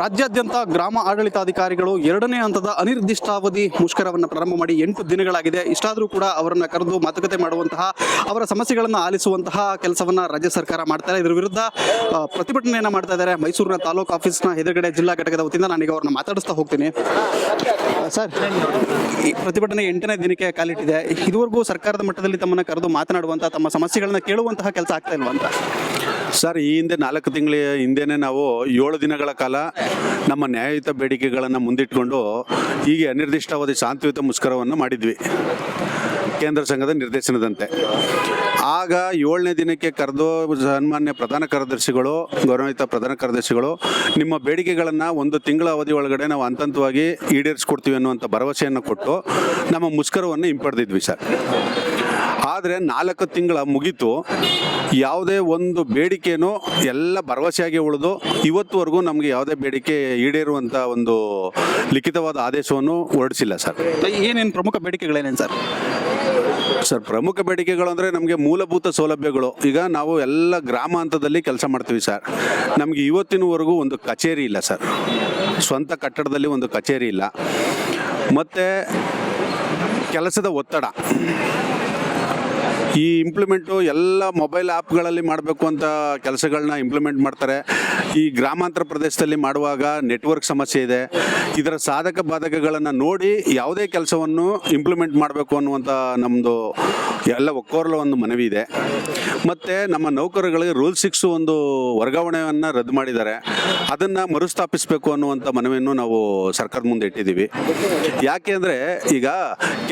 ರಾಜ್ಯಾದ್ಯಂತ ಗ್ರಾಮ ಆಡಳಿತಾಧಿಕಾರಿಗಳು ಎರಡನೇ ಹಂತದ ಅನಿರ್ದಿಷ್ಟಾವಧಿ ಮುಷ್ಕರವನ್ನು ಪ್ರಾರಂಭ ಮಾಡಿ ಎಂಟು ದಿನಗಳಾಗಿದೆ. ಇಷ್ಟಾದರೂ ಕೂಡ ಅವರನ್ನು ಕರೆದು ಮಾತುಕತೆ ಮಾಡುವಂತಹ, ಅವರ ಸಮಸ್ಯೆಗಳನ್ನು ಆಲಿಸುವಂತಹ ಕೆಲಸವನ್ನು ರಾಜ್ಯ ಸರ್ಕಾರ ಮಾಡ್ತಾರೆ ಇದರ ವಿರುದ್ಧ ಪ್ರತಿಭಟನೆಯನ್ನು ಮಾಡ್ತಾ ಇದ್ದಾರೆ. ಮೈಸೂರಿನ ತಾಲೂಕು ಆಫೀಸ್ನ ಎದುರುಗಡೆ ಜಿಲ್ಲಾ ಘಟಕದ ವತಿಯಿಂದ ನಾನೀಗ ಅವ್ರನ್ನ ಮಾತಾಡಿಸ್ತಾ ಹೋಗ್ತೀನಿ. ಸರ್, ಈ ಪ್ರತಿಭಟನೆ ಎಂಟನೇ ದಿನಕ್ಕೆ ಕಾಲಿಟ್ಟಿದೆ. ಇದುವರೆಗೂ ಸರ್ಕಾರದ ಮಟ್ಟದಲ್ಲಿ ತಮ್ಮನ್ನು ಕರೆದು ಮಾತನಾಡುವಂಥ ತಮ್ಮ ಸಮಸ್ಯೆಗಳನ್ನು ಕೇಳುವಂತಹ ಕೆಲಸ ಆಗ್ತಾ ಇಲ್ವಾ ಅಂತ? ಸರ್, ಈ ಹಿಂದೆ ನಾಲ್ಕು ತಿಂಗಳ ಹಿಂದೆನೇ ನಾವು ಏಳು ದಿನಗಳ ಕಾಲ ನಮ್ಮ ನ್ಯಾಯಯುತ ಬೇಡಿಕೆಗಳನ್ನು ಮುಂದಿಟ್ಕೊಂಡು ಹೀಗೆ ಅನಿರ್ದಿಷ್ಟಾವಧಿ ಶಾಂತಿಯುತ ಮುಷ್ಕರವನ್ನು ಮಾಡಿದ್ವಿ. ಕೇಂದ್ರ ಸಂಘದ ನಿರ್ದೇಶನದಂತೆ. ಆಗ ಏಳನೇ ದಿನಕ್ಕೆ ಕರೆದು ಸನ್ಮಾನ್ಯ ಪ್ರಧಾನ ಕಾರ್ಯದರ್ಶಿಗಳು ಗೌರವಯುತ ಪ್ರಧಾನ ಕಾರ್ಯದರ್ಶಿಗಳು, ನಿಮ್ಮ ಬೇಡಿಕೆಗಳನ್ನು ಒಂದು ತಿಂಗಳ ಅವಧಿ ಒಳಗಡೆ ನಾವು ಹಂತ ಹಂತವಾಗಿ ಈಡೇರಿಸ್ಕೊಡ್ತೀವಿ ಅನ್ನುವಂಥ ಭರವಸೆಯನ್ನು ಕೊಟ್ಟು ನಮ್ಮ ಮುಷ್ಕರವನ್ನು ಹಿಂಪಡೆದಿದ್ವಿ ಸರ್. ಆದರೆ ನಾಲ್ಕು ತಿಂಗಳ ಮುಗೀತು. ಯಾವುದೇ ಒಂದು ಬೇಡಿಕೆನೂ ಎಲ್ಲ ಭರವಸೆಯಾಗಿ ಉಳಿದು ಇವತ್ತುವರೆಗೂ ನಮಗೆ ಯಾವುದೇ ಬೇಡಿಕೆ ಈಡೇರುವಂಥ ಒಂದು ಲಿಖಿತವಾದ ಆದೇಶವನ್ನು ಹೊರಡಿಸಿಲ್ಲ ಸರ್. ಏನೇನು ಪ್ರಮುಖ ಬೇಡಿಕೆಗಳೇನೇನು ಸರ್? ಸರ್ ಪ್ರಮುಖ ಬೇಡಿಕೆಗಳು ಅಂದರೆ ನಮಗೆ ಮೂಲಭೂತ ಸೌಲಭ್ಯಗಳು. ಈಗ ನಾವು ಎಲ್ಲ ಗ್ರಾಮ ಹಂತದಲ್ಲಿ ಕೆಲಸ ಮಾಡ್ತೀವಿ ಸರ್. ನಮಗೆ ಇವತ್ತಿನವರೆಗೂ ಒಂದು ಕಚೇರಿ ಇಲ್ಲ ಸರ್. ಸ್ವಂತ ಕಟ್ಟಡದಲ್ಲಿ ಒಂದು ಕಚೇರಿ ಇಲ್ಲ. ಮತ್ತು ಕೆಲಸದ ಒತ್ತಡ. ಈ ಇಂಪ್ಲಿಮೆಂಟು ಎಲ್ಲ ಮೊಬೈಲ್ ಆ್ಯಪ್ಗಳಲ್ಲಿ ಮಾಡಬೇಕು ಅಂತ ಕೆಲಸಗಳನ್ನ ಇಂಪ್ಲಿಮೆಂಟ್ ಮಾಡ್ತಾರೆ. ಈ ಗ್ರಾಮಾಂತರ ಪ್ರದೇಶದಲ್ಲಿ ಮಾಡುವಾಗ ನೆಟ್ವರ್ಕ್ ಸಮಸ್ಯೆ ಇದೆ. ಇದರ ಸಾಧಕ ಬಾಧಕಗಳನ್ನು ನೋಡಿ ಯಾವುದೇ ಕೆಲಸವನ್ನು ಇಂಪ್ಲಿಮೆಂಟ್ ಮಾಡಬೇಕು ಅನ್ನುವಂಥ ನಮ್ಮದು ಎಲ್ಲ ಒಕ್ಕೋರ್ಲ ಒಂದು ಮನವಿ ಇದೆ. ಮತ್ತು ನಮ್ಮ ನೌಕರಗಳಿಗೆ ರೂಲ್ ಸಿಕ್ಸ್ ಒಂದು ವರ್ಗಾವಣೆಯನ್ನು ರದ್ದು ಮಾಡಿದ್ದಾರೆ. ಅದನ್ನು ಮರುಸ್ಥಾಪಿಸಬೇಕು ಅನ್ನುವಂಥ ಮನವಿಯನ್ನು ನಾವು ಸರ್ಕಾರದ ಮುಂದೆ ಇಟ್ಟಿದ್ದೀವಿ. ಯಾಕೆ ಅಂದರೆ ಈಗ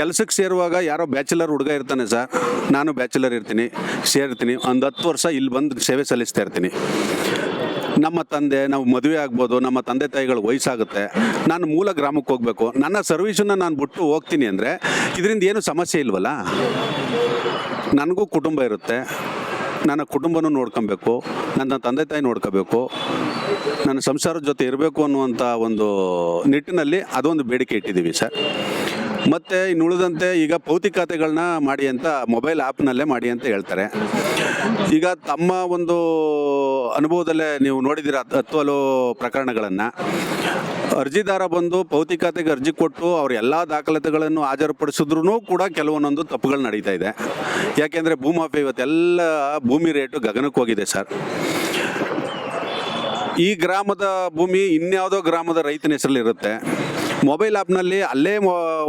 ಕೆಲಸಕ್ಕೆ ಸೇರುವಾಗ ಯಾರೋ ಬ್ಯಾಚುಲರ್ ಹುಡುಗ ಇರ್ತಾನೆ ಸರ್. ನಾನು ಬ್ಯಾಚುಲರ್ ಇರ್ತೀನಿ, ಸೇರ್ತೀನಿ. ಒಂದು ಹತ್ತು ವರ್ಷ ಇಲ್ಲಿ ಬಂದು ಸೇವೆ ಸಲ್ಲಿಸ್ತಾ ಇರ್ತೀನಿ. ನಮ್ಮ ತಂದೆ, ನಾವು ಮದುವೆ ಆಗ್ಬೋದು, ನಮ್ಮ ತಂದೆ ತಾಯಿಗಳು ವಯಸ್ಸಾಗುತ್ತೆ, ನಾನು ಮೂಲ ಗ್ರಾಮಕ್ಕೆ ಹೋಗಬೇಕು, ನನ್ನ ಸರ್ವಿಸನ್ನು ನಾನು ಬಿಟ್ಟು ಹೋಗ್ತೀನಿ ಅಂದರೆ ಇದರಿಂದ ಏನು ಸಮಸ್ಯೆ ಇಲ್ವಲ್ಲ? ನನಗೂ ಕುಟುಂಬ ಇರುತ್ತೆ, ನನ್ನ ಕುಟುಂಬನೂ ನೋಡ್ಕೊಬೇಕು, ನನ್ನ ತಂದೆ ತಾಯಿ ನೋಡ್ಕೋಬೇಕು, ನನ್ನ ಸಂಸಾರದ ಜೊತೆ ಇರಬೇಕು ಅನ್ನುವಂಥ ಒಂದು ನಿಟ್ಟಿನಲ್ಲಿ ಅದೊಂದು ಬೇಡಿಕೆ ಇಟ್ಟಿದ್ದೀವಿ ಸರ್. ಮತ್ತು ಇನ್ನು ಉಳಿದಂತೆ ಈಗ ಖಾತೆಗಳನ್ನ ಮಾಡಿ ಅಂತ ಮೊಬೈಲ್ ಆ್ಯಪ್ನಲ್ಲೇ ಮಾಡಿ ಅಂತ ಹೇಳ್ತಾರೆ. ಈಗ ತಮ್ಮ ಒಂದು ಅನುಭವದಲ್ಲೇ ನೀವು ನೋಡಿದಿರ ಹತ್ತು ಪ್ರಕರಣಗಳನ್ನು. ಅರ್ಜಿದಾರ ಬಂದು ಭೌತಿಕತೆಗೆ ಅರ್ಜಿ ಕೊಟ್ಟು ಅವ್ರ ಎಲ್ಲ ದಾಖಲಾತಿಗಳನ್ನು ಹಾಜರುಪಡಿಸಿದ್ರು ಕೂಡ ಕೆಲವೊಂದೊಂದು ತಪ್ಪುಗಳು ನಡೀತಾ ಇದೆ. ಯಾಕೆಂದರೆ ಭೂಮಾಫಿ ಇವತ್ತೆಲ್ಲ ಭೂಮಿ ರೇಟು ಗಗನಕ್ಕೆ ಹೋಗಿದೆ ಸರ್. ಈ ಗ್ರಾಮದ ಭೂಮಿ ಇನ್ಯಾವುದೋ ಗ್ರಾಮದ ರೈತನ ಹೆಸರಲ್ಲಿ ಇರುತ್ತೆ ಮೊಬೈಲ್ ಆ್ಯಪ್ನಲ್ಲಿ ಅಲ್ಲೇ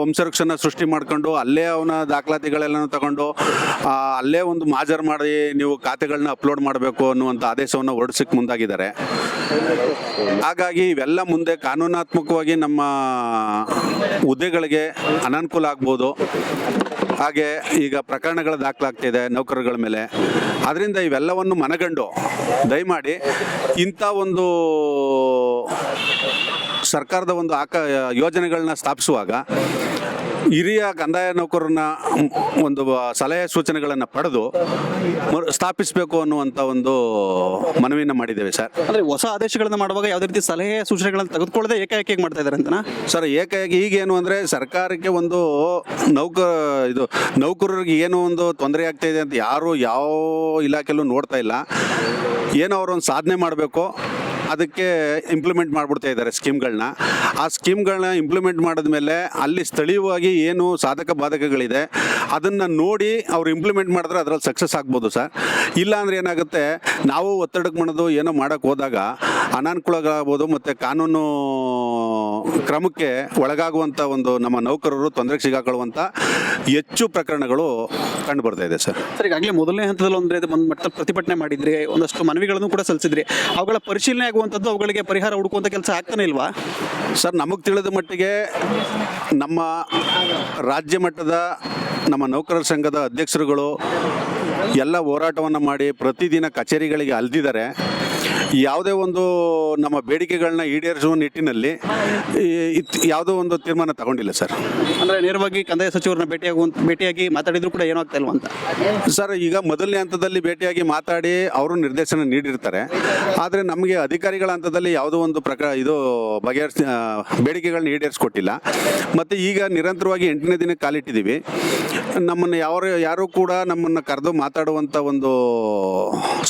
ವಂಶವೃಕ್ಷನ ಸೃಷ್ಟಿ ಮಾಡ್ಕೊಂಡು, ಅಲ್ಲೇ ಅವನ ದಾಖಲಾತಿಗಳೆಲ್ಲ ತಗೊಂಡು ಅಲ್ಲೇ ಒಂದು ಮಾಜರ್ ಮಾಡಿ ನೀವು ಖಾತೆಗಳನ್ನ ಅಪ್ಲೋಡ್ ಮಾಡಬೇಕು ಅನ್ನುವಂಥ ಆದೇಶವನ್ನು ಹೊರಡಿಸಕ್ಕೆ ಮುಂದಾಗಿದ್ದಾರೆ. ಹಾಗಾಗಿ ಇವೆಲ್ಲ ಮುಂದೆ ಕಾನೂನಾತ್ಮಕವಾಗಿ ನಮ್ಮ ಹುದ್ದೆಗಳಿಗೆ ಅನನುಕೂಲ ಆಗ್ಬೋದು. ಹಾಗೆ ಈಗ ಪ್ರಕರಣಗಳ ದಾಖಲಾಗ್ತಿದೆ ನೌಕರಗಳ ಮೇಲೆ. ಅದರಿಂದ ಇವೆಲ್ಲವನ್ನು ಮನಗಂಡು ದಯಮಾಡಿ ಇಂಥ ಒಂದು ಸರ್ಕಾರದ ಒಂದು ಆಕ ಯೋಜನೆಗಳನ್ನ ಸ್ಥಾಪಿಸುವಾಗ ಹಿರಿಯ ಕಂದಾಯ ನೌಕರನ್ನ ಒಂದು ಸಲಹೆ ಸೂಚನೆಗಳನ್ನು ಪಡೆದು ಸ್ಥಾಪಿಸಬೇಕು ಅನ್ನುವಂಥ ಒಂದು ಮನವಿಯನ್ನು ಮಾಡಿದ್ದೇವೆ ಸರ್. ಅಂದ್ರೆ ಹೊಸ ಆದೇಶಗಳನ್ನು ಮಾಡುವಾಗ ಯಾವುದೇ ರೀತಿ ಸಲಹೆ ಸೂಚನೆಗಳನ್ನು ತೆಗೆದುಕೊಳ್ಳದೆ ಏಕಾಏಕಿ ಮಾಡ್ತಾ ಇದ್ದಾರೆ ಅಂತನಾ? ಸರ್ ಏಕಾಏಕಿ ಈಗೇನು ಅಂದರೆ ಸರ್ಕಾರಕ್ಕೆ ಒಂದು ನೌಕ ಇದು ನೌಕರರಿಗೆ ಏನು ಒಂದು ತೊಂದರೆ ಆಗ್ತಾ ಇದೆ ಅಂತ ಯಾರು ಯಾವ ಇಲಾಖೆಯಲ್ಲೂ ನೋಡ್ತಾ ಇಲ್ಲ. ಏನೋ ಅವರೊಂದು ಸಾಧನೆ ಮಾಡಬೇಕು. ಅದಕ್ಕೆ ಇಂಪ್ಲಿಮೆಂಟ್ ಮಾಡಿಬಿಡ್ತಾ ಇದ್ದಾರೆ ಸ್ಕೀಮ್ಗಳನ್ನ. ಆ ಸ್ಕೀಮ್ಗಳನ್ನ ಇಂಪ್ಲಿಮೆಂಟ್ ಮಾಡಿದ್ಮೇಲೆ ಅಲ್ಲಿ ಸ್ಥಳೀಯವಾಗಿ ಏನು ಸಾಧಕ ಬಾಧಕಗಳಿದೆ, ಅದನ್ನು ನೋಡಿ ಅವ್ರು ಇಂಪ್ಲಿಮೆಂಟ್ ಮಾಡಿದ್ರೆ ಅದರಲ್ಲಿ ಸಕ್ಸಸ್ ಆಗ್ಬೋದು ಸರ್. ಇಲ್ಲ ಏನಾಗುತ್ತೆ, ನಾವು ಒತ್ತಡಕ್ಕೆ ಮಾಡೋದು ಏನೋ ಮಾಡೋಕ್ಕೆ ಹೋದಾಗ ಅನಾನುಕೂಲಗಳಾಗ್ಬೋದು ಮತ್ತು ಕಾನೂನು ಕ್ರಮಕ್ಕೆ ಒಳಗಾಗುವಂಥ ಒಂದು ನಮ್ಮ ನೌಕರರು ತೊಂದರೆಗೆ ಸಿಗಾಕೊಳ್ಳುವಂಥ ಹೆಚ್ಚು ಪ್ರಕರಣಗಳು ಕಂಡು ಬರ್ತಾ ಇದೆ ಸರ್. ಸರ್ ಈಗಾಗಲೇ ಮೊದಲನೇ ಹಂತದಲ್ಲಿ ಒಂದು ಒಂದು ಮಟ್ಟದ ಪ್ರತಿಭಟನೆ ಮಾಡಿದ್ರಿ ಒಂದಷ್ಟು ಮನವಿಗಳನ್ನು ಕೂಡ ಸಲ್ಲಿಸಿದ್ರಿ. ಅವುಗಳ ಪರಿಶೀಲನೆ ಆಗುವಂಥದ್ದು ಅವುಗಳಿಗೆ ಪರಿಹಾರ ಹುಡುಕುವಂಥ ಕೆಲಸ ಆಗ್ತಾನೆ ಇಲ್ವಾ? ಸರ್ ನಮಗೆ ತಿಳಿದ ಮಟ್ಟಿಗೆ ನಮ್ಮ ರಾಜ್ಯ ಮಟ್ಟದ ನಮ್ಮ ನೌಕರರ ಸಂಘದ ಅಧ್ಯಕ್ಷರುಗಳು ಎಲ್ಲ ಹೋರಾಟವನ್ನು ಮಾಡಿ ಪ್ರತಿದಿನ ಕಚೇರಿಗಳಿಗೆ ಅಲ್ದಿದ್ದಾರೆ. ಯಾವುದೇ ಒಂದು ನಮ್ಮ ಬೇಡಿಕೆಗಳನ್ನ ಈಡೇರಿಸುವ ನಿಟ್ಟಿನಲ್ಲಿ ಯಾವುದೋ ಒಂದು ತೀರ್ಮಾನ ತಗೊಂಡಿಲ್ಲ ಸರ್. ಅಂದ್ರೆ ನೇರವಾಗಿ ಕಂದಾಯ ಸಚಿವರನ್ನ ಭೇಟಿಯಾಗುವಂತ ಭೇಟಿಯಾಗಿ ಮಾತಾಡಿದ್ರು ಕೂಡ ಏನೂ ಆಗ್ತಾ ಇಲ್ವಾ ಅಂತ? ಸರ್ ಈಗ ಮೊದಲನೇ ಹಂತದಲ್ಲಿ ಭೇಟಿಯಾಗಿ ಮಾತಾಡಿ ಅವರು ನಿರ್ದೇಶನ ನೀಡಿರ್ತಾರೆ. ಆದರೆ ನಮಗೆ ಅಧಿಕಾರಿಗಳ ಹಂತದಲ್ಲಿ ಯಾವುದೋ ಒಂದು ಪ್ರಕಾರ ಇದು ಬಗೆಹರಿಸಿ ಬೇಡಿಕೆಗಳನ್ನ ಈಡೇರಿಸ್ಕೊಟ್ಟಿಲ್ಲ. ಮತ್ತು ಈಗ ನಿರಂತರವಾಗಿ ಎಂಟನೇ ದಿನ ಕಾಲಿಟ್ಟಿದ್ದೀವಿ. ನಮ್ಮನ್ನು ಯಾವ ಯಾರೂ ಕೂಡ ನಮ್ಮನ್ನು ಕರೆದು ಮಾತಾಡುವಂಥ ಒಂದು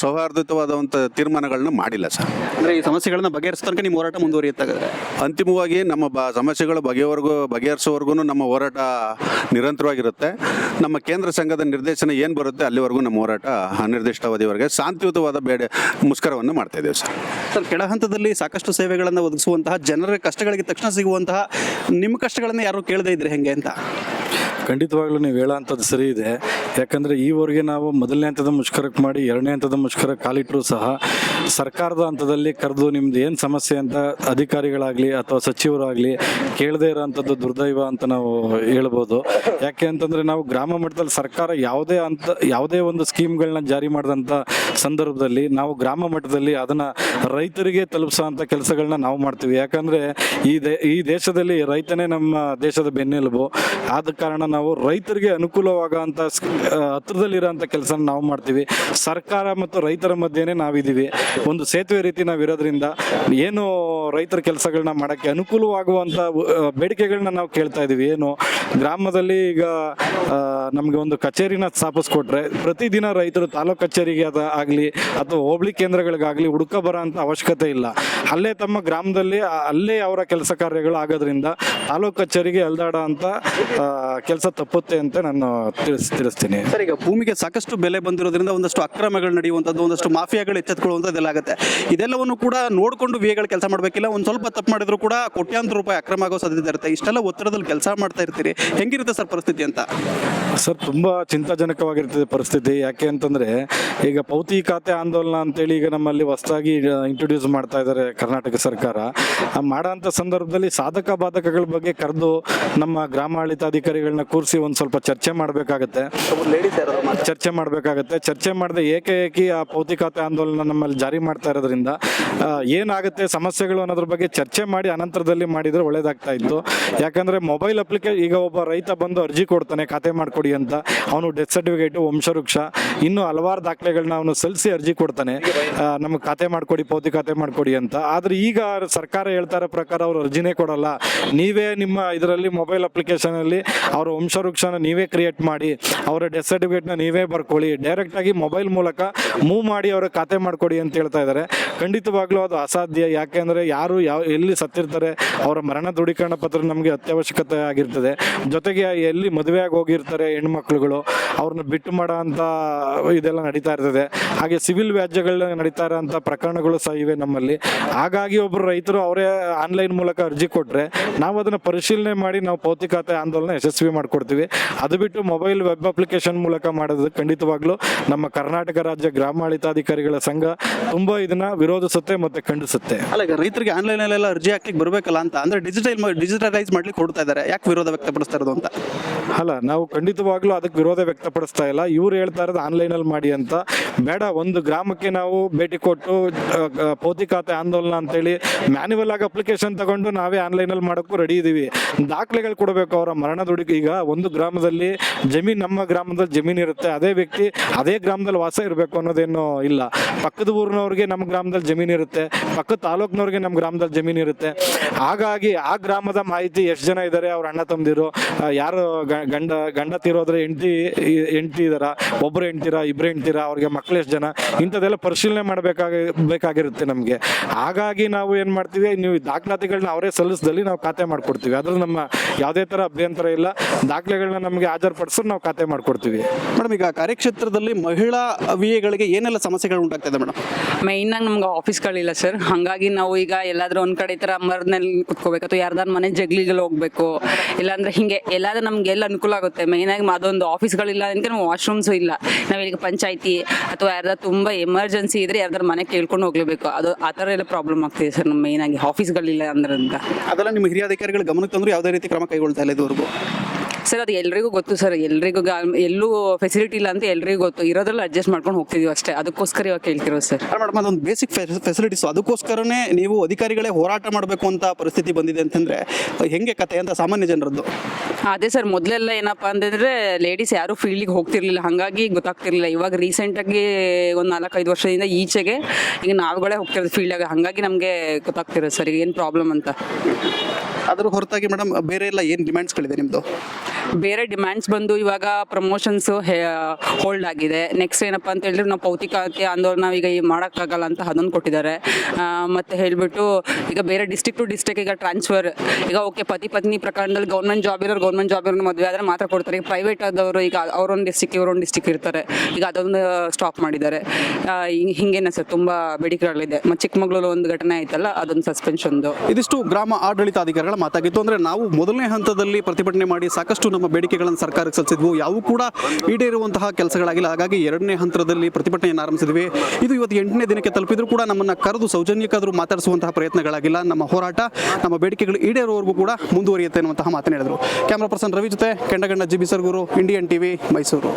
ಸೌಹಾರ್ದಯುತವಾದಂಥ ತೀರ್ಮಾನಗಳನ್ನ ಮಾಡಿಲ್ಲ ಮಾಡಿಲ್ಲ ಸರ್. ಅಂದ್ರೆ ಈ ಸಮಸ್ಯೆಗಳನ್ನ ಬಗೆಹರಿಸ ತನಕ ನಿಮ್ಮ ಹೋರಾಟ ಮುಂದುವರಿಯುತ್ತೆ ಅಂತಿಮವಾಗಿ ನಮ್ಮ ಬ ಸಮಸ್ಯೆಗಳು ಬಗೆಯವರೆಗೂ ಬಗೆಹರಿಸೋವರೆಗೂ ನಮ್ಮ ಹೋರಾಟ ನಿರಂತರವಾಗಿರುತ್ತೆ. ನಮ್ಮ ಕೇಂದ್ರ ಸಂಘದ ನಿರ್ದೇಶನ ಏನು ಬರುತ್ತೆ ಅಲ್ಲಿವರೆಗೂ ನಮ್ಮ ಹೋರಾಟ ಅನಿರ್ದಿಷ್ಟಾವಧಿವರೆಗೆ ಶಾಂತಿಯುತವಾದ ಬೇಡ ಮುಷ್ಕರವನ್ನು ಮಾಡ್ತಾ ಇದ್ದೇವೆ ಸರ್. ಸರ್ ಕೆಳ ಹಂತದಲ್ಲಿ ಸಾಕಷ್ಟು ಸೇವೆಗಳನ್ನು ಒದಗಿಸುವಂತಹ ಜನರ ಕಷ್ಟಗಳಿಗೆ ತಕ್ಷಣ ಸಿಗುವಂತಹ ನಿಮ್ಮ ಕಷ್ಟಗಳನ್ನು ಯಾರು ಕೇಳದೇ ಇದ್ರೆ ಹೆಂಗೆ ಅಂತ? ಖಂಡಿತವಾಗ್ಲೂ ನೀವು ಹೇಳೋ ಅಂಥದ್ದು ಸರಿ ಇದೆ. ಯಾಕಂದರೆ ಈವರೆಗೆ ನಾವು ಮೊದಲನೇ ಹಂತದ ಮುಷ್ಕರಕ್ಕೆ ಮಾಡಿ ಎರಡನೇ ಹಂತದ ಮುಷ್ಕರ ಕಾಲಿಟ್ಟರೂ ಸಹ ಸರ್ಕಾರದ ಹಂತದಲ್ಲಿ ಕರೆದು ನಿಮ್ದು ಏನು ಸಮಸ್ಯೆ ಅಂತ ಅಧಿಕಾರಿಗಳಾಗಲಿ ಅಥವಾ ಸಚಿವರಾಗಲಿ ಕೇಳದೇ ಇರೋವಂಥದ್ದು ದುರ್ದೈವ ಅಂತ ನಾವು ಹೇಳ್ಬೋದು. ಯಾಕೆ ಅಂತಂದರೆ ನಾವು ಗ್ರಾಮ ಮಟ್ಟದಲ್ಲಿ ಸರ್ಕಾರ ಯಾವುದೇ ಅಂತ ಯಾವುದೇ ಒಂದು ಸ್ಕೀಮ್ಗಳನ್ನ ಜಾರಿ ಮಾಡಿದಂಥ ಸಂದರ್ಭದಲ್ಲಿ ನಾವು ಗ್ರಾಮ ಮಟ್ಟದಲ್ಲಿ ಅದನ್ನು ರೈತರಿಗೆ ತಲುಪಿಸೋಂಥ ಕೆಲಸಗಳನ್ನ ನಾವು ಮಾಡ್ತೀವಿ. ಯಾಕಂದರೆ ಈ ದೇ, ಈ ದೇಶದಲ್ಲಿ ರೈತನೇ ನಮ್ಮ ದೇಶದ ಬೆನ್ನೆಲುಬು. ಆದ ಕಾರಣ ನಾವು ರೈತರಿಗೆ ಅನುಕೂಲವಾಗೋಂಥ ಹತ್ರದಲ್ಲಿರೋಂಥ ಕೆಲಸ ನಾವು ಮಾಡ್ತೀವಿ. ಸರ್ಕಾರ ಮತ್ತು ರೈತರ ಮಧ್ಯೆನೇ ನಾವಿದ್ದೀವಿ. ಒಂದು ಸೇತುವೆ ರೀತಿ ನಾವು ಇರೋದ್ರಿಂದ ಏನು ರೈತರ ಕೆಲಸಗಳನ್ನ ಮಾಡೋಕ್ಕೆ ಅನುಕೂಲವಾಗುವಂಥ ಆ, ಬೇಡಿಕೆಗಳನ್ನ ನಾವು ಕೇಳ್ತಾ ಇದ್ದೀವಿ ಏನು ಗ್ರಾಮದಲ್ಲಿ ಈಗ ನಮಗೆ ಒಂದು ಕಚೇರಿನ ಸ್ಥಾಪಿಸ್ಕೊಟ್ರೆ ಪ್ರತಿದಿನ ರೈತರು ತಾಲೂಕು ಕಚೇರಿಗೆ ಅದ ಆಗಲಿ ಅಥವಾ ಹೋಬಳಿ ಕೇಂದ್ರಗಳಿಗಾಗಲಿ ಹುಡುಕ ಬರೋ ಅಂತ ಅವಶ್ಯಕತೆ ಇಲ್ಲ. ಅಲ್ಲೇ ತಮ್ಮ ಗ್ರಾಮದಲ್ಲಿ ಅಲ್ಲೇ ಅವರ ಕೆಲಸ ಕಾರ್ಯಗಳು ಆಗೋದ್ರಿಂದ ತಾಲೂಕು ಕಚೇರಿಗೆ ಅಲ್ದಾಡೋ ಅಂತ ಕೆಲಸ ತಪ್ಪುತ್ತೆ ಅಂತ ನಾನು ತಿಳಿಸ್ ತಿಳಿಸ್ತೀನಿ. ಸರ್ ಈಗ ಭೂಮಿಗೆ ಸಾಕಷ್ಟು ಬೆಲೆ ಬಂದಿರೋದ್ರಿಂದ ಒಂದಷ್ಟು ಅಕ್ರಮಗಳು ನಡೆಯುವಂಥದ್ದು ಒಂದಷ್ಟು ಮಾಫಿಯಾಗಳು ಎಚ್ಚೆತ್ಕೊಳ್ಳುವಂಥದ್ದೆಲ್ಲ ಆಗುತ್ತೆ. ಇದೆಲ್ಲವನ್ನು ಕೂಡ ನೋಡಿಕೊಂಡು ವಿಎಗಳು ಕೆಲಸ ಮಾಡಬೇಕಿಲ್ಲ ಒಂದು ಸ್ವಲ್ಪ ತಪ್ಪು ಮಾಡಿದ್ರು ಕೂಡ ಕೋಟ್ಯಾಂತರ ರೂಪಾಯಿ ಅಕ್ರಮ ಆಗೋ ಸಾಧ್ಯತೆ ಇರುತ್ತೆ. ಇಷ್ಟೆಲ್ಲ ಒತ್ತಡದಲ್ಲಿ ಕೆಲಸ ಮಾಡ್ತಾ ಇರ್ತೀರಿ. ಹೆಂಗಿರುತ್ತೆ ಸರ್ ಪರಿಸ್ಥಿತಿ ಅಂತ? ಸರ್ ತುಂಬ ಚಿಂತಾಜನಕವಾಗಿರ್ತದೆ ಪರಿಸ್ಥಿತಿ. ಯಾಕೆ ಅಂತಂದರೆ ಈಗ ಪೌತಿ ಖಾತೆ ಆಂದೋಲನ ಅಂತೇಳಿ ಈಗ ನಮ್ಮಲ್ಲಿ ಹೊಸದಾಗಿ ಇಂಟ್ರೊಡ್ಯೂಸ್ ಮಾಡ್ತಾ ಇದ್ದಾರೆ ಕರ್ನಾಟಕ ಸರ್ಕಾರ. ಮಾಡೋಂಥ ಸಂದರ್ಭದಲ್ಲಿ ಸಾಧಕ ಬಾಧಕಗಳ ಬಗ್ಗೆ ಕರೆದು ನಮ್ಮ ಗ್ರಾಮಾಡಳಿತಾಧಿಕಾರಿಗಳನ್ನ ಕೂರಿಸಿ ಒಂದು ಸ್ವಲ್ಪ ಚರ್ಚೆ ಮಾಡಬೇಕಾಗತ್ತೆ. ಚರ್ಚೆ ಮಾಡಬೇಕಾಗತ್ತೆ. ಚರ್ಚೆ ಮಾಡದೆ ಏಕೆ ಏಕೆ ಆ ಪೌತಿ ಖಾತೆ ಆಂದೋಲನ ನಮ್ಮಲ್ಲಿ ಜಾರಿ ಮಾಡ್ತಾ ಇರೋದ್ರಿಂದ ಏನಾಗುತ್ತೆ ಸಮಸ್ಯೆಗಳು ಅನ್ನೋದ್ರ ಬಗ್ಗೆ ಚರ್ಚೆ ಮಾಡಿ ಅನಂತರದಲ್ಲಿ ಮಾಡಿದ್ರೆ ಒಳ್ಳೇದಾಗ್ತಾ ಇತ್ತು. ಯಾಕಂದ್ರೆ ಮೊಬೈಲ್ ಅಪ್ಲಿಕೇ ಈಗ ಒಬ್ಬ ರೈತ ಬಂದು ಅರ್ಜಿ ಕೊಡ್ತಾನೆ, ಖಾತೆ ಮಾಡ್ಕೊಡಿ ಅಂತ. ಅವನು ಡೆತ್ ಸರ್ಟಿಫಿಕೇಟು ವಂಶವೃಕ್ಷ, ಇನ್ನು ಹಲವಾರು ದಾಖಲೆಗಳನ್ನ ಅವನು ಸಲ್ಲಿಸಿ ಅರ್ಜಿ ಕೊಡ್ತಾನೆ. ನಮಗೆ ಖಾತೆ ಮಾಡಿಕೊಡಿ, ಪೌತಿ ಖಾತೆ ಮಾಡಿಕೊಡಿ ಅಂತ. ಆದ್ರೆ ಈಗ ಸರ್ಕಾರ ಹೇಳ್ತಾ ಇರೋ ಪ್ರಕಾರ ಅವರು ಅರ್ಜಿನೇ ಕೊಡಲ್ಲ. ನೀವೇ ನಿಮ್ಮ ಇದರಲ್ಲಿ ಮೊಬೈಲ್ ಅಪ್ಲಿಕೇಶನ್ ಅಲ್ಲಿ ಅವರ ವಂಶವೃಕ್ಷನ ನೀವೇ ಕ್ರಿಯೇಟ್ ಮಾಡಿ, ಅವರ ಡೆತ್ ಸರ್ಟಿಫಿಕೇಟ್ನ ನೀವೇ ಬರ್ಕೊಳ್ಳಿ. ಡೈರೆಕ್ಟ್ ಆಗಿ ಮೊಬೈಲ್ ಮೂಲಕ ಮೂವ್ ಮಾಡಿ ಅವರ ಖಾತೆ ಮಾಡಿಕೊಡಿ ಅಂತ ಹೇಳ್ತಾ ಇದ್ದಾರೆ. ಖಂಡಿತವಾಗ್ಲೂ ಅದು ಅಸಾಧ್ಯ. ಯಾಕೆಂದ್ರೆ ಯಾರು ಯಾವ, ಎಲ್ಲಿ ಸತ್ತಿರ್ತಾರೆ, ಅವರ ಮರಣ ದೃಢೀಕರಣ ಪತ್ರ ನಮಗೆ ಅತ್ಯವಶ್ಯಕತೆ ಆಗಿರ್ತದೆ. ಜೊತೆಗೆ ಎಲ್ಲಿ ಮದುವೆಯಾಗಿ ಹೋಗಿರ್ತಾರೆ ಹೆಣ್ಮಕ್ಳುಗಳು, ಅವ್ರನ್ನ ಬಿಟ್ಟು ಮಾಡೋ ಅಂತ ಇದೆಲ್ಲ ನಡೀತಾ ಇರ್ತದೆ. ಹಾಗೆ ಸಿವಿಲ್ ವ್ಯಾಜ್ಯಗಳನ್ನ ನಡೀತಾ ಇರೋಂಥ ಪ್ರಕರಣಗಳು ಸಹ ಇವೆ ನಮ್ಮಲ್ಲಿ. ಹಾಗಾಗಿ ಒಬ್ಬರು ರೈತರು ಅವರೇ ಆನ್ಲೈನ್ ಮೂಲಕ ಅರ್ಜಿ ಕೊಟ್ಟರೆ ನಾವು ಅದನ್ನು ಪರಿಶೀಲನೆ ಮಾಡಿ ನಾವು ಪೌತಿಕತೆ ಆಂದೋಲನ ಯಶಸ್ವಿ ಮಾಡಿಕೊಡ್ತೀವಿ. ಅದು ಬಿಟ್ಟು ಮೊಬೈಲ್ ವೆಬ್ ಅಪ್ಲಿಕೇಶನ್ ಮೂಲಕ ಮಾಡೋದು ಖಂಡಿತವಾಗ್ಲೂ ನಮ್ಮ ಕರ್ನಾಟಕ ರಾಜ್ಯ ಗ್ರಾಮಾಡಳಿತಾಧಿಕಾರಿಗಳ ಸಂಘ ತುಂಬ ಇದನ್ನ ವಿರೋಧಿಸುತ್ತೆ ಮತ್ತೆ ಖಂಡಿಸುತ್ತೆ. ಅಲ್ಲ ಈಗ ರೈತರಿಗೆ ಆನ್ಲೈನ್ ಅಲ್ಲೆಲ್ಲ ಅರ್ಜಿ ಹಾಕ್ಲಿಕ್ಕೆ ಬರಬೇಕಲ್ಲ ಅಂತ ಅಂದ್ರೆ ಡಿಜಿಟಲ್ ಡಿಜಿಟಲೈಸ್ ಮಾಡ್ಲಿಕ್ಕೆ ಕೊಡ್ತಾ ಇದ್ದಾರೆ ಯಾಕೆ ವಿರೋಧ ವ್ಯಕ್ತಪಡಿಸ್ತಾ ಇರೋದು ಅಂತ? ಅಲ್ಲ ನಾವು ಖಂಡಿತವಾಗ್ಲೂ ಅದಕ್ಕೆ ವಿರೋಧ ವ್ಯಕ್ತಪಡಿಸ್ತಾ ಇಲ್ಲ. ಇವ್ರು ಹೇಳ್ತಾ ಇರೋದು ಆನ್ಲೈನಲ್ಲಿ ಮಾಡಿ ಅಂತ. ಬೇಡ ಒಂದು ಗ್ರಾಮಕ್ಕೆ ನಾವು ಭೇಟಿ ಕೊಟ್ಟು ಪೋತಿ ಖಾತೆ ಆಂದೋಲನ ಅಂತೇಳಿ ಮ್ಯಾನ್ಯುವಲ್ ಆಗಿ ಅಪ್ಲಿಕೇಶನ್ ತಗೊಂಡು ನಾವೇ ಆನ್ಲೈನ್ ಅಲ್ಲಿ ಮಾಡೋಕ್ಕೂ ರೆಡಿ ಇದೀವಿ. ದಾಖಲೆಗಳು ಕೊಡಬೇಕು ಅವರ ಮರಣ ದುಡುಗೆ ಈಗ ಒಂದು ಗ್ರಾಮದಲ್ಲಿ ಜಮೀನು ನಮ್ಮ ಗ್ರಾಮದಲ್ಲಿ ಜಮೀನು ಇರುತ್ತೆ. ಅದೇ ವ್ಯಕ್ತಿ ಅದೇ ಗ್ರಾಮದಲ್ಲಿ ವಾಸ ಇರಬೇಕು ಅನ್ನೋದೇನು ಇಲ್ಲ. ಪಕ್ಕದ ಊರಿನವ್ರಿಗೆ ನಮ್ಮ ಗ್ರಾಮದಲ್ಲಿ ಜಮೀನು ಇರುತ್ತೆ ಪಕ್ಕದ ತಾಲೂಕಿನವ್ರಿಗೆ ನಮ್ಮ ಗ್ರಾಮದಲ್ಲಿ ಜಮೀನು ಇರುತ್ತೆ. ಹಾಗಾಗಿ ಆ ಗ್ರಾಮದ ಮಾಹಿತಿ ಎಷ್ಟು ಜನ ಇದ್ದಾರೆ ಅವ್ರ ಅಣ್ಣ ತಂದಿರು ಯಾರು ಗಂಡ ಗಂಡ ತೀರೋದ್ರೆ ಹೆಂಡತಿ ಹೆಂಡತಿ ಇದಾರ ಒಬ್ಬರು ಹೆಂಡ್ತೀರ ಇಬ್ಬರು ಹೆಂಡ್ತೀರ ಅವ್ರಿಗೆ ಮಕ್ಳು ಎಷ್ಟು ಜನ ಇಂಥದ್ದೆಲ್ಲ ಪರಿಶೀಲನೆ ಮಾಡಬೇಕಾಗಿ ಬೇಕಾಗಿರುತ್ತೆ ನಮಗೆ. ಹಾಗಾಗಿ ನಾವು ಏನು ಮಾಡ್ತೀವಿ ನೀವು ದಾಖಲಾತಿಗಳನ್ನ ಅವರೇ ಸಲ್ಲಿಸಿದಲ್ಲಿ ನಾವು ಖಾತೆ ಮಾಡಿಕೊಡ್ತೀವಿ. ಅದ್ರಲ್ಲಿ ನಮ್ಮ ಯಾವುದೇ ಥರ ಅಭ್ಯಂತರ ಇಲ್ಲ. ದಾಖಲೆಗಳನ್ನ ನಮಗೆ ಹಾಜರುಪಡಿಸಿದ್ರೆ ನಾವು ಖಾತೆ ಮಾಡಿಕೊಡ್ತೀವಿ. ಮೇಡಮ್ ಈಗ ಕಾರ್ಯಕ್ಷೇತ್ರದಲ್ಲಿ ಮಹಿಳಾ ವಿಎಗಳಿಗೆ ಏನೆಲ್ಲ ಸಮಸ್ಯೆಗಳು ಉಂಟಾಗ್ತದೆ ಮೇಡಮ್? ಮೈನಾಗಿ ನಮ್ಗೆ ಆಫೀಸ್ಗಳಿಲ್ಲ ಸರ್ ಹಾಗಾಗಿ ನಾವು ಈಗ ಎಲ್ಲಾದ್ರೂ ಒಂದ್ ಕಡೆ ಈ ಥರ ಮರದಲ್ಲಿ ಕುತ್ಕೋಬೇಕು ಅಥವಾ ಯಾರ್ದಾರ ಮನೆ ಜಗ್ಲಿಗಳು ಹೋಗ್ಬೇಕು. ಇಲ್ಲಾಂದ್ರೆ ಹಿಂಗೆ ಎಲ್ಲಾದ್ರೂ ನಮ್ಗೆ ಎಲ್ಲ ಅನುಕೂಲ ಆಗುತ್ತೆ? ಮೇಯ್ನಾಗಿ ಅದೊಂದು ಆಫೀಸ್ಗಳಿಲ್ಲ ಅಂದ್ರೆ ನಾವು ವಾಶ್ರೂಮ್ಸು ಇಲ್ಲ. ನಾವೀಗ ಪಂಚಾಯತಿ ಅಥವಾ ಯಾರ್ದಾರು ತುಂಬಾ ಎಮರ್ಜೆನ್ಸಿ ಇದ್ರೆ ಯಾರ್ದಾರ ಮನೆ ಕೇಳ್ಕೊಂಡು ಹೋಗ್ಲೇಬೇಕು. ಅದು ಆ ಥರ ಎಲ್ಲ ಪ್ರಾಬ್ಲಮ್ ಆಗ್ತಿದೆ ಸರ್ ನಮ್ಮ ಮೈನಾಗಿ ಆಫೀಸ್ಗಳಿಲ್ಲ ಅಂದ್ರಿಂದ. ಅದೆಲ್ಲ ನಿಮ್ಮ ಹಿರಿಯ ಅಧಿಕಾರಿಗಳ ಗಮನಕ್ಕೆ ತಂದ್ರು ಯಾವುದೇ ರೀತಿ ಕ್ರಮ ಕೈಗೊಳ್ತಾ ಇಲ್ಲ ಇದುವರೆಗೂ? ಸರ್, ಅದು ಎಲ್ರಿಗೂ ಗೊತ್ತು ಸರ್. ಎಲ್ರಿಗೂ ಎಲ್ಲೂ ಫೆಸಿಲಿಟಿ ಇಲ್ಲ ಅಂತ ಎಲ್ರಿಗೂ ಗೊತ್ತು. ಇರೋದ್ರಲ್ಲಿ ಅಡ್ಜಸ್ಟ್ ಮಾಡ್ಕೊಂಡು ಹೋಗ್ತಿದೀವಿ ಅಷ್ಟೇ. ಅದಕ್ಕೋಸ್ಕರ ಇವಾಗ ಕೇಳ್ತಿರೋದು ಸರ್. ಮೇಡಮ್ ಅದೊಂದು ಬೇಸಿಕ್ ಫೆಸಿಲಿಟೀಸ್ ಅದಕ್ಕೋಸ್ಕರನೇ ನೀವು ಅಧಿಕಾರಿಗಳೇ ಹೋರಾಟ ಮಾಡಬೇಕು ಅಂತ ಪರಿಸ್ಥಿತಿ ಬಂದಿದೆ ಅಂತಂದ್ರೆ, ಹೆಂಗೆ ಕತೆ ಅಂತ ಸಾಮಾನ್ಯ ಜನರದ್ದು? ಅದೇ ಸರ್ ಮೊದಲೆಲ್ಲ ಏನಪ್ಪ ಅಂತಂದ್ರೆ ಲೇಡೀಸ್ ಯಾರು ಫೀಲ್ಡಿಗೆ ಹೋಗ್ತಿರ್ಲಿಲ್ಲ. ಹಾಗಾಗಿ ಗೊತ್ತಾಗ್ತಿರ್ಲಿಲ್ಲ. ಇವಾಗ ರೀಸೆಂಟಾಗಿ ಒಂದು ನಾಲ್ಕೈದು ವರ್ಷದಿಂದ ಈಚೆಗೆ ಈಗ ನಾವುಗಳೇ ಹೋಗ್ತಿರೋದು ಫೀಲ್ಡಾಗ ಹಾಗಾಗಿ ನಮಗೆ ಗೊತ್ತಾಗ್ತಿರೋದು ಸರ್ ಈಗ ಏನು ಪ್ರಾಬ್ಲಮ್ ಅಂತ. ಅದ್ರ ಹೊರತಾಗಿ ಮೇಡಮ್ ಬೇರೆ ಎಲ್ಲ ಏನು ಡಿಮ್ಯಾಂಡ್ಸ್ಗಳಿದೆ ನಿಮ್ಮದು ಬೇರೆ ಡಿಮ್ಯಾಂಡ್ಸ್ ಬಂದು ಇವಾಗ ಪ್ರಮೋಷನ್ಸ್ ಹೋಲ್ಡ್ ಆಗಿದೆ. ನೆಕ್ಸ್ಟ್ ಏನಪ್ಪ ಅಂತ ಹೇಳಿದ್ರೆ ನಾವು ಭೌತಿಕತೆ ಆಂದೋಲನ ಈಗ ಈ ಮಾಡೋಕ್ಕಾಗಲ್ಲ ಅಂತ ಅದನ್ನು ಕೊಟ್ಟಿದ್ದಾರೆ. ಮತ್ತೆ ಹೇಳ್ಬಿಟ್ಟು ಈಗ ಬೇರೆ ಡಿಸ್ಟಿಕ್ ಟು ಡಿಸ್ಟಿಕ್ ಈಗ ಟ್ರಾನ್ಸ್ಫರ್ ಈಗ ಓಕೆ ಪತಿ ಪತ್ನಿ ಪ್ರಕರಣದಲ್ಲಿ ಗೌರ್ಮೆಂಟ್ ಜಾಬ್ ಇರೋರು ಗೌರ್ಮೆಂಟ್ ಜಾಬ್ ಇರೋ ಮದುವೆ ಆದರೆ ಮಾತ್ರ ಕೊಡ್ತಾರೆ. ಈಗ ಪ್ರೈವೇಟ್ ಆದವರು ಈಗ ಅವರೊಂದು ಡಿಸ್ಟಿಕ್ ಇವರೊಂದು ಡಿಸ್ಟಿಕ್ ಇರ್ತಾರೆ. ಈಗ ಅದೊಂದು ಸ್ಟಾಪ್ ಮಾಡಿದ್ದಾರೆ. ಹಿಂಗೆ ಹಿಂಗ್- ಹಿಂಗೇನೆ ಸರ್, ತುಂಬ ಬೇಡಿಕೆಗಳಿದೆ. ಮತ್ತು ಚಿಕ್ಕಮಗಳೂರು ಒಂದು ಘಟನೆ ಆಯ್ತಲ್ಲ, ಅದೊಂದು ಸಸ್ಪೆನ್ಷನ್ದು ಇದಿಷ್ಟು ಗ್ರಾಮ ಆಡಳಿತಾಧಿಕಾರಿಗಳ ಮಾತಾಗಿತ್ತು ಅಂದ್ರೆ ನಾವು ಮೊದಲನೇ ಹಂತದಲ್ಲಿ ಪ್ರತಿಭಟನೆ ಮಾಡಿ ಸಾಕಷ್ಟು ನಮ್ಮ ಬೇಡಿಕೆಗಳನ್ನು ಸರ್ಕಾರಕ್ಕೆ ಸಲ್ಲಿಸಿದ್ವು. ಯಾವು ಕೂಡ ಈಡೇರುವಂತಹ ಕೆಲಸಗಳಾಗಿಲ್ಲ. ಹಾಗಾಗಿ ಎರಡನೇ ಹಂತದಲ್ಲಿ ಪ್ರತಿಭಟನೆಯನ್ನು ಆರಂಭಿಸಿದ್ವಿ. ಇದು ಇವತ್ತು ಎಂಟನೇ ದಿನಕ್ಕೆ ತಲುಪಿದ್ರು ಕೂಡ ನಮ್ಮನ್ನ ಕರೆದು ಸೌಜನ್ಯಕ್ಕಾದರೂ ಮಾತಾಡಿಸುವಂತಹ ಪ್ರಯತ್ನಗಳಾಗಿಲ್ಲ. ನಮ್ಮ ಹೋರಾಟ, ನಮ್ಮ ಬೇಡಿಕೆಗಳು ಈಡೇರುವವರೆಗೂ ಕೂಡ ಮುಂದುವರಿಯುತ್ತೆ ಅನ್ನುವಂತಹ ಮಾತನಾಡಿದರು ಕ್ಯಾಮ್ರಾ ಪರ್ಸನ್ ರವಿ ಜೊತೆ Kendaganna G B Sargur Indian TV Mysuru